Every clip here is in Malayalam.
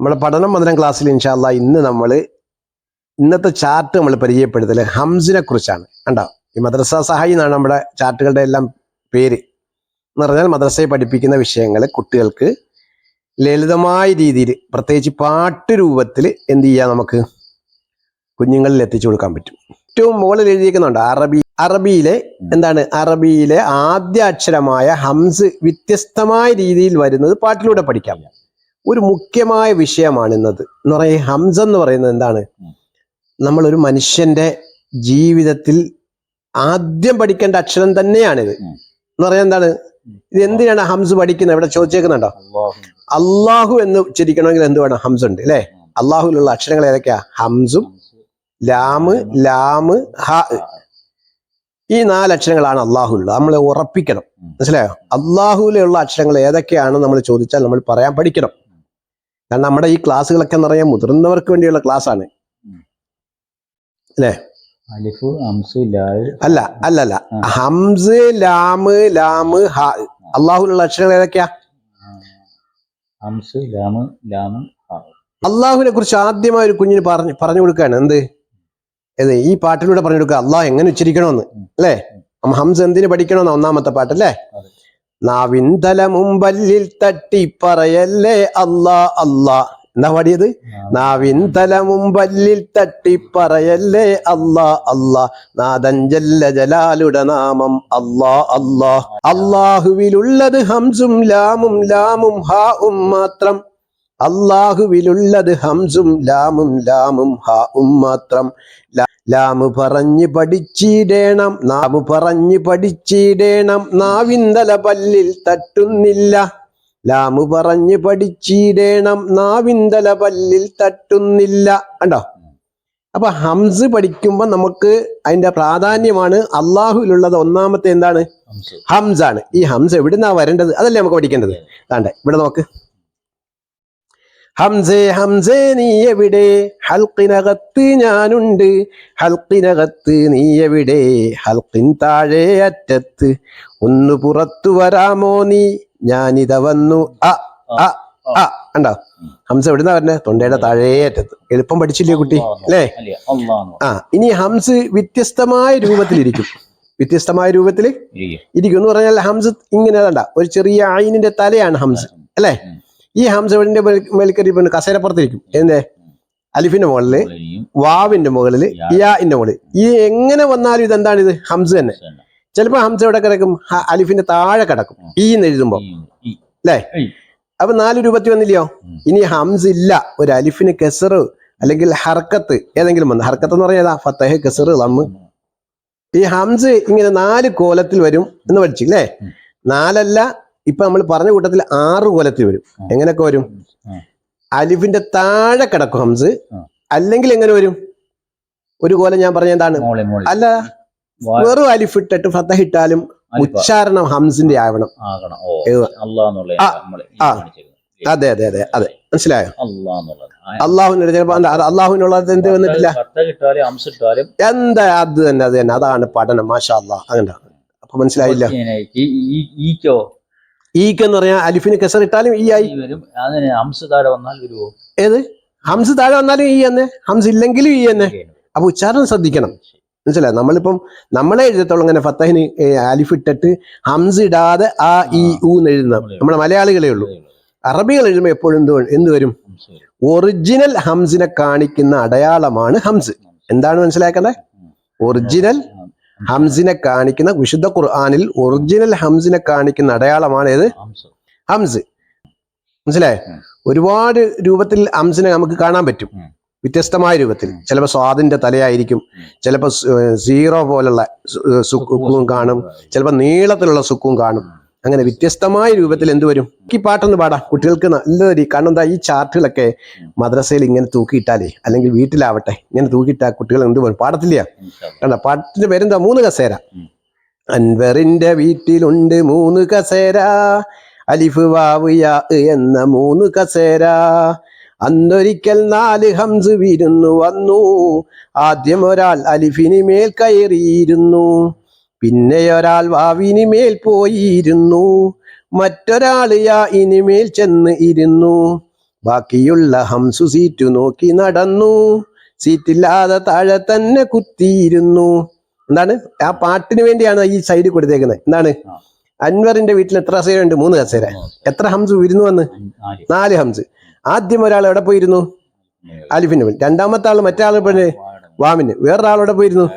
നമ്മുടെ പഠനം മധുരം ക്ലാസ്സിൽ ഇൻഷാല്ല ഇന്ന് നമ്മൾ ഇന്നത്തെ ചാർട്ട് നമ്മൾ പരിചയപ്പെടുത്തൽ ഹംസിനെ കുറിച്ചാണ്. കണ്ടോ? ഈ മദ്രസ സഹായി എന്നാണ് നമ്മുടെ ചാർട്ടുകളുടെ എല്ലാം പേര്. എന്ന് പറഞ്ഞാൽ മദ്രസയെ പഠിപ്പിക്കുന്ന വിഷയങ്ങൾ കുട്ടികൾക്ക് ലളിതമായ രീതിയിൽ പ്രത്യേകിച്ച് പാട്ട് രൂപത്തിൽ എന്ത് ചെയ്യാം നമുക്ക് കുഞ്ഞുങ്ങളിൽ എത്തിച്ചു കൊടുക്കാൻ പറ്റും. ഏറ്റവും മുകളിൽ എഴുതിയിരിക്കുന്നുണ്ട് അറബി അറബിയിലെ എന്താണ്? അറബിയിലെ ആദ്യ അക്ഷരമായ ഹംസ് വ്യത്യസ്തമായ രീതിയിൽ വരുന്നത് പാട്ടിലൂടെ പഠിക്കാം. ഒരു മുഖ്യമായ വിഷയമാണ് ഇന്നത് എന്ന് പറയുന്നത് ഹംസ എന്ന് പറയുന്നത് എന്താണ്? നമ്മളൊരു മനുഷ്യന്റെ ജീവിതത്തിൽ ആദ്യം പഠിക്കേണ്ട അക്ഷരം തന്നെയാണിത്. എന്ന് പറയാൻ എന്താണ്? ഇത് എന്തിനാണ് ഹംസ് പഠിക്കുന്നത്? ഇവിടെ ചോദിച്ചേക്കുന്നുണ്ടോ? അള്ളാഹു എന്ന് ഉച്ചരിക്കണമെങ്കിൽ എന്ത് വേണം? ഹംസ് ഉണ്ട് അല്ലേ? അള്ളാഹുവിലുള്ള അക്ഷരങ്ങൾ ഏതൊക്കെയാ? ഹംസും ലാമ് ലാമ് ഹ. ഈ നാല് അക്ഷരങ്ങളാണ് അള്ളാഹുള്ള നമ്മൾ ഉറപ്പിക്കണം. മനസ്സിലായോ? അള്ളാഹുവിലുള്ള അക്ഷരങ്ങൾ ഏതൊക്കെയാണ് നമ്മൾ ചോദിച്ചാൽ നമ്മൾ പറയാൻ പഠിക്കണം. കാരണം നമ്മുടെ ഈ ക്ലാസ്സുകളൊക്കെ എന്ന് പറയാൻ മുതിർന്നവർക്ക് വേണ്ടിയുള്ള ക്ലാസ് ആണ് അല്ല അല്ല അല്ല. ആ. ഹംസ് ലാമ് ലാമ് ഹ. അള്ളാഹുവിലുള്ള അക്ഷരങ്ങൾ ഏതൊക്കെയാ. അള്ളാഹുവിനെ കുറിച്ച് ആദ്യമായി ഒരു കുഞ്ഞിന് പറഞ്ഞു പറഞ്ഞു കൊടുക്കുകയാണ്. എന്ത്? ഏത്? ഈ പാട്ടിലൂടെ പറഞ്ഞു കൊടുക്കുക. അള്ളാഹ് എങ്ങനെ ഉച്ചരിക്കണമെന്ന്. അല്ലേ? ഹംസ് എന്തിന് പഠിക്കണമെന്ന് ഒന്നാമത്തെ പാട്ടല്ലേ അതെ. നാവിൻ തല മുമ്പല്ലിൽ തട്ടി പറയല്ലേ അല്ലാ അല്ലാ. എന്നാ പാടിയത്? നാവിന്തല മുമ്പല്ലിൽ തട്ടി പറയല്ലേ അല്ലാ അല്ലാ. നാദഞ്ചല്ല ജല്ല ജലാലുടെ നാമം അല്ലാ അല്ലാ. അള്ളാഹുവിലുള്ളത് ഹംസും ലാമും ലാമും ഹാ ഉം മാത്രം. അള്ളാഹുവിലുള്ളത് ഹംസും ലാമും ലാമും ഹാവും മാത്രം. ലാമു പറഞ്ഞ് പഠിച്ചിടേണം നാമ് പറഞ്ഞ് പഠിച്ചിടേണം. നാവിന്തല പല്ലിൽ തട്ടുന്നില്ല. ലാമ് പറഞ്ഞ് പഠിച്ചിടേണം നാവിന്തല പല്ലിൽ തട്ടുന്നില്ല. കണ്ടോ? അപ്പൊ ഹംസ് പഠിക്കുമ്പോ നമുക്ക് അതിന്റെ പ്രാധാന്യമാണ് അള്ളാഹുവിലുള്ളത് ഒന്നാമത്തെ എന്താണ്? ഹംസാണ്. ഈ ഹംസ് എവിടുന്നാ വരേണ്ടത്? അതല്ലേ നമുക്ക് പഠിക്കേണ്ടത്. താണ്ടെ ഇവിടെ നോക്ക്. ഹംസേ ഹംസേ നീ എവിടെ? ഹൽക്കിനകത്ത് ഞാനുണ്ട്. ഹൽക്കിനകത്ത് നീ എവിടെ? ഹൽക്കിൻ താഴെ അറ്റത്ത്. ഒന്ന് പുറത്തു വരാമോ നീ? ഞാനിത വന്നു. അ അ അ. കണ്ടോ? ഹംസ എവിടുന്നാ വരണേ? തൊണ്ടയുടെ താഴേ അറ്റത്ത്. എളുപ്പം പഠിച്ചില്ലേ കുട്ടി? അല്ലേ? ആ ഇനി ഹംസ് വ്യത്യസ്തമായ രൂപത്തിലിരിക്കും വ്യത്യസ്തമായ രൂപത്തിൽ ഇരിക്കും. എന്ന് പറഞ്ഞാൽ ഹംസ് ഇങ്ങനെ വേണ്ട ഒരു ചെറിയ ആയിനിന്റെ തലയാണ് ഹംസ്. അല്ലേ? ഈ ഹംസ് മേൽക്കറി പിന്നെ കസേരപ്പുറത്തിരിക്കും. എന്തേ? അലിഫിന്റെ മുകളിൽ വാവിന്റെ മുകളിൽ യാന്റെ മുകളിൽ ഈ എങ്ങനെ വന്നാലും ഇതെന്താണ് ഇത്? ഹംസ തന്നെ. ചിലപ്പോ ഹംസ എവിടെ കിടക്കും? അലിഫിന്റെ താഴെ കിടക്കും. ഈ എന്ന് എഴുതുമ്പോ. അപ്പൊ നാല് രൂപത്തി വന്നില്ലയോ? ഇനി ഹംസ് ഇല്ല. ഒരു അലിഫിന് കെസറ് അല്ലെങ്കിൽ ഹർക്കത്ത് ഏതെങ്കിലും വന്ന്. ഹർക്കത്ത് എന്ന് പറഞ്ഞാൽ ഫത്തഹ് കെസറ് ലമ്മ്. ഈ ഹംസ് ഇങ്ങനെ നാല് കോലത്തിൽ വരും എന്ന് പഠിച്ചു അല്ലേ നാലല്ല ഇപ്പൊ നമ്മൾ പറഞ്ഞ കൂട്ടത്തിൽ ആറ് കൊലത്തിൽ വരും. എങ്ങനെയൊക്കെ വരും? അലിഫിന്റെ താഴെ കിടക്കും ഹംസ്. അല്ലെങ്കിൽ എങ്ങനെ വരും? ഒരു കോല ഞാൻ പറഞ്ഞ എന്താണ്? അല്ല വെറും അലിഫ് ഇട്ടിട്ട് ഫത്തഹ ഇട്ടാലും ഉച്ചാരണം ഹംസിന്റെ ആവണം. അതെ അതെ അതെ അതെ. മനസ്സിലായോ? അള്ളാഹുവിന്റെ ചിലപ്പോ അള്ളാഹുവിനുള്ള അള്ളാഹുവിനുള്ളത് എന്ത് വന്നിട്ടില്ല? എന്താ അത് തന്നെ അത് തന്നെ. അതാണ് പഠനം. മാഷാ അള്ളാഹ് അങ്ങനെ അപ്പൊ മനസ്സിലായില്ല. ഈക്കോ ഈക്ക് എന്ന് പറഞ്ഞാൽ അലിഫിന് കെസർ ഇട്ടാലും ഈ ആയി. വരും. അതിന് അംസ താഴെ വന്നാൽ വരുമോ ഏത്? ഹംസ് താഴെ വന്നാലും ഈ എന്നെ ഹംസ് ഇല്ലെങ്കിലും ഈ എന്നെ അപ്പൊ ഉച്ചാരണം ശ്രദ്ധിക്കണം. മനസ്സിലായി? നമ്മളിപ്പം നമ്മളെ എഴുതത്തോളം ഇങ്ങനെ ഫത്തഹിന് അലിഫ് ഇട്ടിട്ട് ഹംസ് ഇടാതെ ആ ഇ ഊ എന്ന് എഴുതുന്ന നമ്മുടെ മലയാളികളെ ഉള്ളൂ. അറബികൾ എഴുതുമ്പോൾ എപ്പോഴും എന്ത് എന്ത് വരും. ഒറിജിനൽ ഹംസിനെ കാണിക്കുന്ന അടയാളമാണ് ഹംസ്. എന്താണ് മനസ്സിലാക്കേണ്ടത്? ഒറിജിനൽ ഹംസിനെ കാണിക്കുന്ന വിശുദ്ധ ഖുർആാനിൽ ഒറിജിനൽ ഹംസിനെ കാണിക്കുന്ന അടയാളമാണ് ഏത്? ഹംസ്. മനസ്സിലായോ. ഒരുപാട് രൂപത്തിൽ ഹംസിനെ നമുക്ക് കാണാൻ പറ്റും. വ്യത്യസ്തമായ രൂപത്തിൽ. ചിലപ്പോ ചിലപ്പോൾ സ്വാദിന്റെ തലയായിരിക്കും. ചിലപ്പോ ചിലപ്പോൾ സീറോ പോലുള്ള സുക്കും കാണും. ചിലപ്പോൾ നീളത്തിലുള്ള സുക്കും കാണും. അങ്ങനെ വ്യത്യസ്തമായ രൂപത്തിൽ എന്ത് വരും? ഈ പാട്ടൊന്ന് പാടാം. കുട്ടികൾക്ക് നല്ല രീതി കാരണം എന്താ ഈ ചാർട്ടുകളൊക്കെ മദ്രസയിൽ ഇങ്ങനെ തൂക്കിയിട്ടാലേ അല്ലെങ്കിൽ വീട്ടിലാവട്ടെ ഇങ്ങനെ തൂക്കിയിട്ടാ കുട്ടികൾ എന്ത് വരും? പാടത്തില്ല. കണ്ട? പാട്ടിന്റെ പേരെന്താ? മൂന്ന് കസേര. അൻവറിന്റെ വീട്ടിലുണ്ട് മൂന്ന് കസേര. അലിഫ് വാവ് യാ എന്ന മൂന്ന് കസേര. അന്നൊരിക്കൽ നാല് ഹംസ് വിരുന്നു വന്നു. ആദ്യം ഒരാൾ അലിഫിന് മേൽ കയറിയിരുന്നു. പിന്നെ ഒരാൾ വാവിന് മേൽ പോയിരുന്നു. മറ്റൊരാൾ യാ ഇനിമേൽ ചെന്ന് ഇരുന്നു. ബാക്കിയുള്ള ഹംസു സീറ്റു നോക്കി നടന്നു. സീറ്റില്ലാതെ താഴെ തന്നെ കുത്തിയിരുന്നു. എന്താണ്? ആ പാട്ടിന് വേണ്ടിയാണ് ഈ സൈഡ് കൊടുത്തേക്കുന്നത്. എന്താണ്? അൻവറിന്റെ വീട്ടിൽ എത്ര കസേര ഉണ്ട്? മൂന്ന് കസേര. എത്ര ഹംസ് ഇരുന്നു വന്ന്? നാല്. ഹംസ്. ആദ്യം ഒരാൾ എവിടെ പോയിരുന്നു? അലിഫിന് രണ്ടാമത്തെ ആൾ മറ്റേ ആൾ വാമിന്. വേറൊരാൾ എവിടെ പോയിരുന്നു?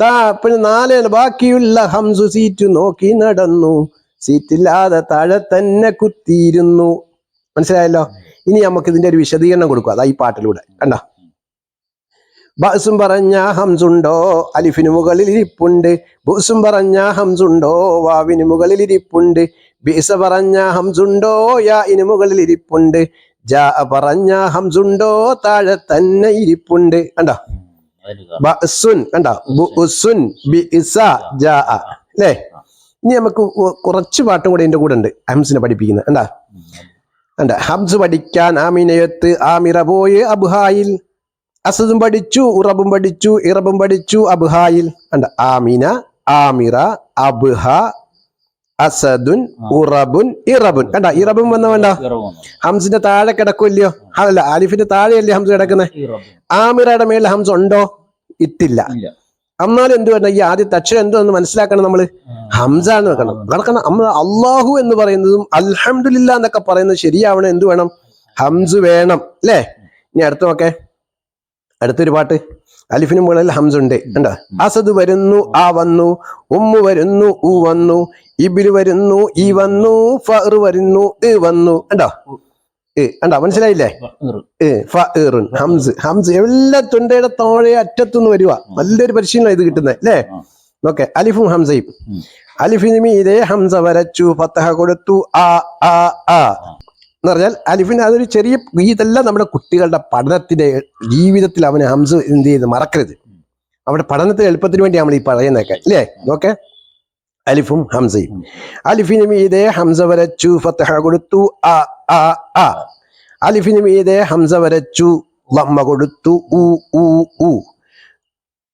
താ പിന്നെ നാല് ബാക്കിയുള്ള ഹംസു സീറ്റ് നോക്കി നടന്നു. സീറ്റില്ലാതെ താഴെ തന്നെ കുത്തിയിരുന്നു. മനസ്സിലായല്ലോ? ഇനി നമുക്ക് ഇതിന്റെ ഒരു വിശദീകരണം കൊടുക്കുക അതാ ഈ പാട്ടിലൂടെ. കണ്ട? ബസും പറഞ്ഞ ഹംസുണ്ടോ? അലിഫിന് മുകളിൽ ഇരിപ്പുണ്ട്. ബുസും പറഞ്ഞ ഹംസുണ്ടോ? വാവിന് മുകളിൽ ഇരിപ്പുണ്ട്. ബീസ പറഞ്ഞ ഹംസുണ്ടോ? യാ ഇന് മുകളിൽ ഇരിപ്പുണ്ട്. ജാ പറഞ്ഞ ഹംസുണ്ടോ? താഴെ തന്നെ ഇരിപ്പുണ്ട്. കണ്ടോ? ബസുൻ കണ്ടോ? ബുസുൻ ബിഇസ ജാ അല്ലേ? ഇനി നമുക്ക് കുറച്ച് പാട്ടും കൂടെ ഇതിന്റെ കൂടെ ഉണ്ട്. ഹംസിനെ പഠിപ്പിക്കുന്നത്. കണ്ടാ? കണ്ട? ഹംസ് പഠിക്കാൻ ആമിനയത്ത് ആമിറ പോയി അബുഹായിൽ. അസദും പഠിച്ചു ഉറബും പഠിച്ചു ഇറബും പഠിച്ചു അബുഹായിൽ. കണ്ട? ആമിന ആമിറ അബ്ഹ അസദുൻ ഉറബുൻ ഇറബുൻ കണ്ട? ഇറബും വന്ന വേണ്ട ഹംസിന്റെ താഴെ കിടക്കുമല്ലയോ? അല്ല ആലിഫിന്റെ താഴെയല്ലേ ഹംസ് കിടക്കുന്നത് ആമിറയുടെ മേളിൽ ഹംസ് ഉണ്ടോ? ഇട്ടില്ല. എന്നാലും എന്ത് വേണ്ട ഈ ആദ്യത്തെ അക്ഷരം എന്തോന്ന് മനസ്സിലാക്കണം നമ്മൾ. ഹംസ എന്ന് വെക്കണം. നടക്കണം നമ്മൾ അള്ളാഹു എന്ന് പറയുന്നതും അൽഹമില്ല എന്നൊക്കെ പറയുന്നത് ശരിയാവണം. എന്ത് വേണം? ഹംസ് വേണം. അല്ലേ? ഇനി അടുത്ത നോക്കേ. അടുത്തൊരു പാട്ട്. അലിഫിന് മുകളിൽ ഹംസുണ്ട്. കണ്ടോ? അസദ് വരുന്നു ആ വന്നു. ഉമ്മു വരുന്നു ഉ വന്നു. ഇബിൽ വരുന്നു ഈ വന്നു. ഫറു വരുന്നു ഇ വന്നു. കണ്ടോ? കണ്ടോ? മനസ്സിലായില്ലേ? ഹംസ്. ഹംസ് എല്ലാ തൊണ്ടയുടെ താഴെ അറ്റത്തുനിന്ന് വരുക നല്ലൊരു പരിശീലനം ഇത് കിട്ടുന്നത് അല്ലേ. ഓക്കെ അലിഫും ഹംസയും. അലിഫിന് മീതെ ഹംസ വരച്ചു ഫത്തഹ കൊടുത്തു ആ ആ. ആ. എന്ന് പറഞ്ഞാൽ അലിഫിന് അതൊരു ചെറിയ ഇതെല്ലാം നമ്മുടെ കുട്ടികളുടെ പഠനത്തിന്റെ ജീവിതത്തിൽ അവനെ ഹംസ് എന്ത് ചെയ്ത് മറക്കരുത്. അവിടെ പഠനത്തിന് എളുപ്പത്തിന് വേണ്ടി നമ്മൾ ഈ പറയുന്നതൊക്കെ അല്ലേ ഓക്കെ അലിഫും ഹംസയും. അലിഫിന് മീതെ ഹംസ വരച്ചു കൊടുത്തു ആ ആ ആ അലിഫിന് മീതെ ഹംസ വരച്ചു ലമ്മ കൊടുത്തു ഉ ഉ ഉ.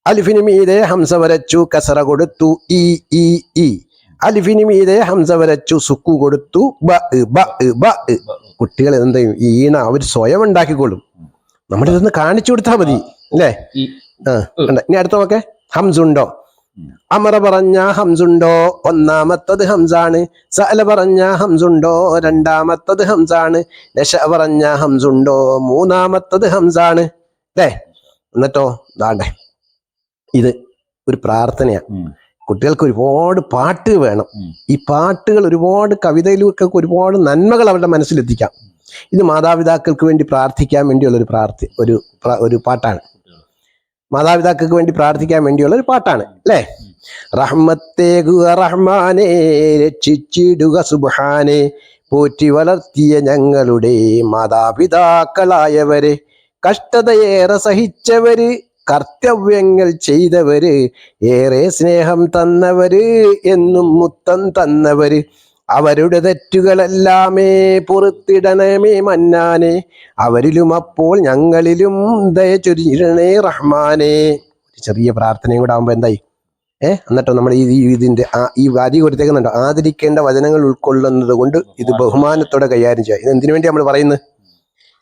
അലിഫിന് മീതെ ഹംസ വരച്ചു കസറ കൊടുത്തു ഇ ഇ ഇ. അലിഫിന് മീതെ ഹംസ വരച്ചു സുക്കു കൊടുത്തു. ബ ബ ബ കുട്ടികൾ എന്ത് ചെയ്യും ഈണ അവർ സ്വയം ഉണ്ടാക്കിക്കൊള്ളും നമ്മുടെ ഇതൊന്ന് കാണിച്ചു കൊടുത്താൽ മതി അല്ലേ? ആ. ഇനി അടുത്ത നോക്കെ. ഹംസുണ്ടോ. അമറ പറഞ്ഞ ഹംസുണ്ടോ? ഒന്നാമത്തത് ഹംസാണ്. സഅല പറഞ്ഞ ഹംസുണ്ടോ? രണ്ടാമത്തത് ഹംസാണ്. നശ പറഞ്ഞ ഹംസുണ്ടോ? മൂന്നാമത്തത് ഹംസാണ്. അല്ലേ? എന്നിട്ടോ ദാണ്ടേ. ഇത് ഒരു പ്രാർത്ഥനയാണ്. കുട്ടികൾക്ക് ഒരുപാട് പാട്ട് വേണം. ഈ പാട്ടുകൾ ഒരുപാട് കവിതയിലൊക്കെ ഒരുപാട് നന്മകൾ അവരുടെ മനസ്സിലെത്തിക്കാം. ഇത് മാതാപിതാക്കൾക്ക് വേണ്ടി പ്രാർത്ഥിക്കാൻ വേണ്ടിയുള്ള ഒരു പ്രാർത്ഥി ഒരു ഒരു പാട്ടാണ്. മാതാപിതാക്കൾക്ക് വേണ്ടി പ്രാർത്ഥിക്കാൻ വേണ്ടിയുള്ള ഒരു പാട്ടാണ് അല്ലേ? റഹ്മത്തേകുക റഹ്മാനെ രക്ഷിച്ചിടുക സുബാനെ പോറ്റി വളർത്തിയ ഞങ്ങളുടെ മാതാപിതാക്കളായവരെ കഷ്ടതയേറെ സഹിച്ചവര് കർത്തവ്യങ്ങൾ ചെയ്തവര് ഏറെ സ്നേഹം തന്നവര് എന്നും മുത്തം തന്നവര്. അവരുടെ തെറ്റുകളെല്ലാമേ പുറത്തിടണമേ മന്നാനെ. അവരിലും അപ്പോൾ ഞങ്ങളിലും ദയ ചൊരിയണേ റഹ്മാനെ. ഒരു ചെറിയ പ്രാർത്ഥനയും കൂടെ ആകുമ്പോ എന്തായി? ഏ എന്നിട്ടോ നമ്മൾ ഈ ഇതിന്റെ ആ- ഈ വാരി കൊടുത്തേക്കുന്നുണ്ടോ ആദരിക്കേണ്ട വചനങ്ങൾ ഉൾക്കൊള്ളുന്നത് കൊണ്ട് ഇത് ബഹുമാനത്തോടെ കൈകാര്യം ചെയ്യുക. ഇത് എന്തിനു വേണ്ടി നമ്മൾ പറയുന്നത്?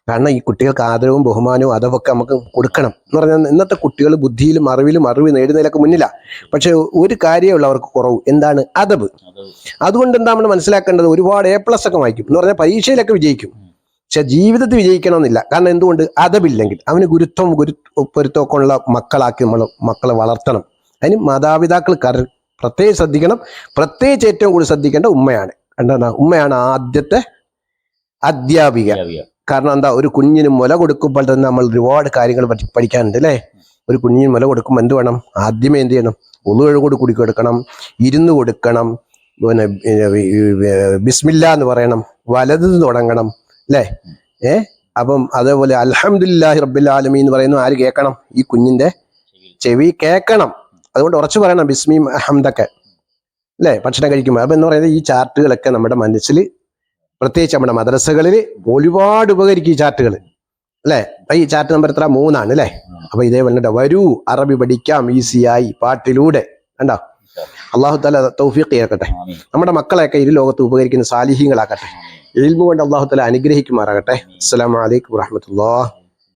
കാരണം ഈ കുട്ടികൾക്ക് ആദരവും ബഹുമാനവും അതൊക്കെ നമുക്ക് കൊടുക്കണം എന്ന് പറഞ്ഞാൽ ഇന്നത്തെ കുട്ടികൾ ബുദ്ധിയിലും അറിവിലും അറിവ് നേടുന്നതിലൊക്കെ മുന്നില്ല പക്ഷേ ഒരു കാര്യമുള്ള അവർക്ക് കുറവ് എന്താണ്? അതബ് അതുകൊണ്ട് എന്താ നമ്മൾ മനസ്സിലാക്കേണ്ടത്? ഒരുപാട് എ പ്ലസ് ഒക്കെ വായിക്കും. എന്ന് പറഞ്ഞാൽ പരീക്ഷയിലൊക്കെ വിജയിക്കും. പക്ഷെ ജീവിതത്തിൽ വിജയിക്കണമെന്നില്ല. കാരണം എന്തുകൊണ്ട്? അതബില്ലെങ്കിൽ അവന് ഗുരുത്വം ഗുരു പൊരുത്തമൊക്കെ ഉള്ള മക്കളാക്കി നമ്മൾ മക്കളെ വളർത്തണം. അതിന് മാതാപിതാക്കൾ കര പ്രത്യേകം ശ്രദ്ധിക്കണം. പ്രത്യേകിച്ച് ഏറ്റവും കൂടുതൽ ശ്രദ്ധിക്കേണ്ട ഉമ്മയാണ്. എന്താണ്? ഉമ്മയാണ് ആദ്യത്തെ അധ്യാപിക. കാരണം എന്താ ഒരു കുഞ്ഞിന് മുല കൊടുക്കുമ്പോൾ തന്നെ നമ്മൾ ഒരുപാട് കാര്യങ്ങൾ പഠി- പഠിക്കാനുണ്ട് അല്ലേ? ഒരു കുഞ്ഞിന് മുല കൊടുക്കുമ്പോൾ എന്ത് വേണം? ആദ്യമേ എന്ത് ചെയ്യണം? ഒന്നുകഴുകൂടി കുടി കൊടുക്കണം ഇരുന്ന് കൊടുക്കണം പിന്നെ ബിസ്മില്ല എന്ന് പറയണം വലത് തുടങ്ങണം അല്ലേ? ഏ? അപ്പം അതേപോലെ അൽഹംദുലില്ലാഹി റബ്ബിൽ ആലമീൻ എന്ന് പറയുന്നു ആര് കേൾക്കണം? ഈ കുഞ്ഞിന്റെ ചെവി കേൾക്കണം. അതുകൊണ്ട് ഉറച്ചു പറയണം ബിസ്മിയും അഹമ്മദൊക്കെ അല്ലേ? ഭക്ഷണം കഴിക്കുമ്പോൾ. അപ്പം എന്ന് പറയുന്നത് ഈ ചാർട്ടുകളൊക്കെ നമ്മുടെ മനസ്സിൽ പ്രത്യേകിച്ച് നമ്മുടെ മദ്രസകളിൽ ഒരുപാട് ഉപകരിക്കും ഈ ചാർട്ടുകൾ അല്ലേ? ഈ ചാർട്ട് നമ്പർ എത്ര? മൂന്നാണ് അല്ലേ? അപ്പൊ ഇതേ വന്നിട്ട് വരൂ അറബി പഠിക്കാം ഈസിയായി പാട്ടിലൂടെ. കണ്ടോ? അള്ളാഹു തല തൗഫീഖ് ചെയ്യട്ടെ. നമ്മുടെ മക്കളെയൊക്കെ ഇരു ലോകത്ത് ഉപകരിക്കുന്ന സാലിഹ്യങ്ങളാക്കട്ടെ ഇൽമു കൊണ്ട് അള്ളാഹു തല അനുഗ്രഹിക്കുമാറാകട്ടെ. അസ്സലാമു അലൈക്കും വറഹമത്തുള്ളാഹ്